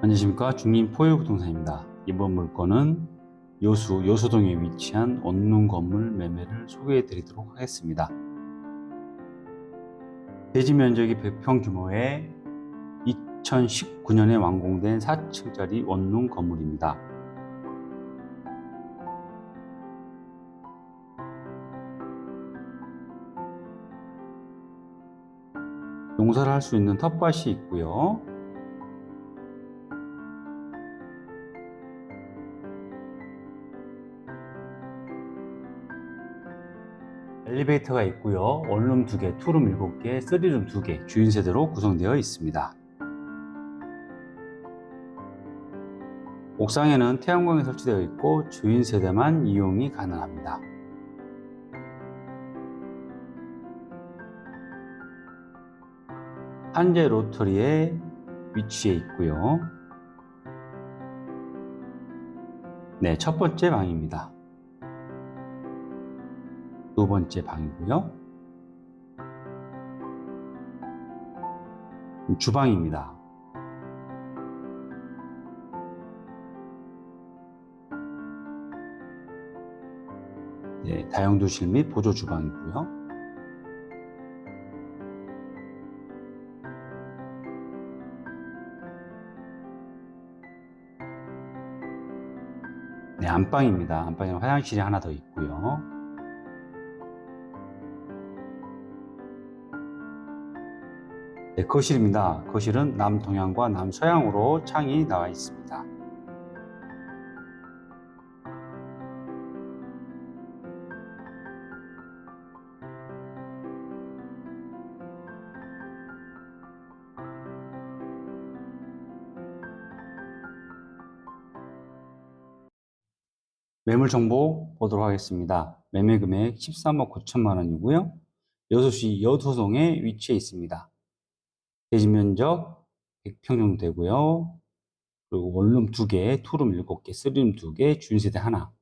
안녕하십니까 중림 포유부동산입니다. 이번 물건은 여수 여수동에 위치한 원룸 건물 매매를 소개해 드리도록 하겠습니다. 대지 면적이 100평 규모의 2019년에 완공된 4층짜리 원룸 건물입니다. 농사를 할 수 있는 텃밭이 있고요. 엘리베이터가 있고요. 원룸 2개, 투룸 7개, 쓰리룸 2개, 주인 세대로 구성되어 있습니다. 옥상에는 태양광이 설치되어 있고 주인 세대만 이용이 가능합니다. 한재 로터리에 위치해 있고요. 네, 첫 번째 방입니다. 두 번째 방이고요. 주방입니다. 네, 다용도실 및 보조 주방이고요. 네, 안방입니다. 안방에는 화장실이 하나 더 있고요. 네, 거실입니다. 거실은 남동향과 남서향으로 창이 나와 있습니다. 매물 정보 보도록 하겠습니다. 매매 금액 13억 9천만 원이고요. 여수시 여수동에 위치해 있습니다. 대지 면적 100평 정도 되고요. 그리고 원룸 2개, 투룸 7개, 쓰리룸 2개, 주인세대 하나.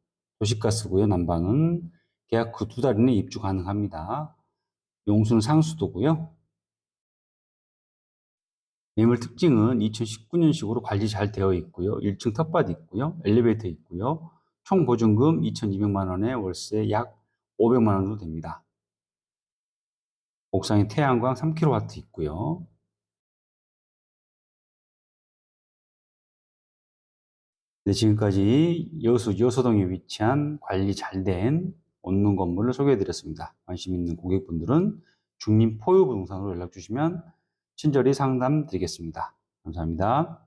도시가스고요. 난방은 계약 후 두 달 이내 입주 가능합니다. 용수는 상수도고요. 매물 특징은 2019년식으로 관리 잘 되어 있고요. 1층 텃밭 있고요. 엘리베이터 있고요. 총 보증금 2,200만 원에 월세 약 500만 원 정도 됩니다. 옥상에 태양광 3kW 있고요. 네, 지금까지 여수 여수동에 위치한 관리 잘 된 원룸 건물을 소개해 드렸습니다. 관심 있는 고객분들은 중림 포유 부동산으로 연락 주시면 친절히 상담 드리겠습니다. 감사합니다.